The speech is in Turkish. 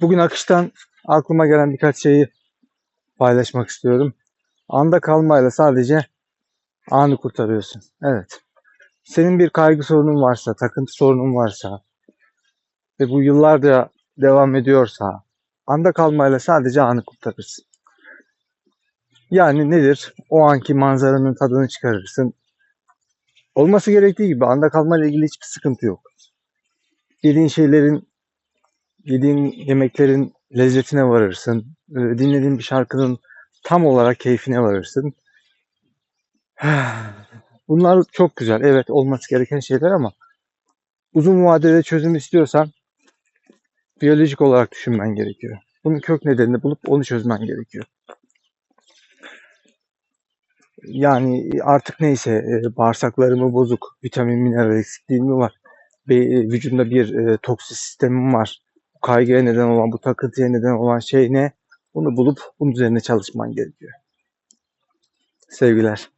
Bugün akıştan aklıma gelen birkaç şeyi paylaşmak istiyorum. Anda kalmayla sadece anı kurtarıyorsun. Evet. Senin bir kaygı sorunun varsa, takıntı sorunun varsa ve bu yıllarca devam ediyorsa anda kalmayla sadece anı kurtarırsın. Yani nedir? O anki manzaranın tadını çıkarırsın. Olması gerektiği gibi anda kalmayla ilgili hiçbir sıkıntı yok. Yediğin şeylerin, yediğin yemeklerin lezzetine varırsın. Ee, Dinlediğin bir şarkının tam olarak keyfine varırsın. Bunlar çok güzel. Evet olması gereken şeyler ama uzun vadede çözüm istiyorsan biyolojik olarak düşünmen gerekiyor. Bunun kök nedenini bulup onu çözmen gerekiyor. Yani artık neyse e, bağırsaklarımı bozuk, vitamin mineral eksikliğim mi var? E, vücudumda bir e, toksit sistemim var. Kaygıya neden olan, bu takıntıya neden olan şey ne? Bunu bulup bunun üzerine çalışman gerekiyor. Sevgiler.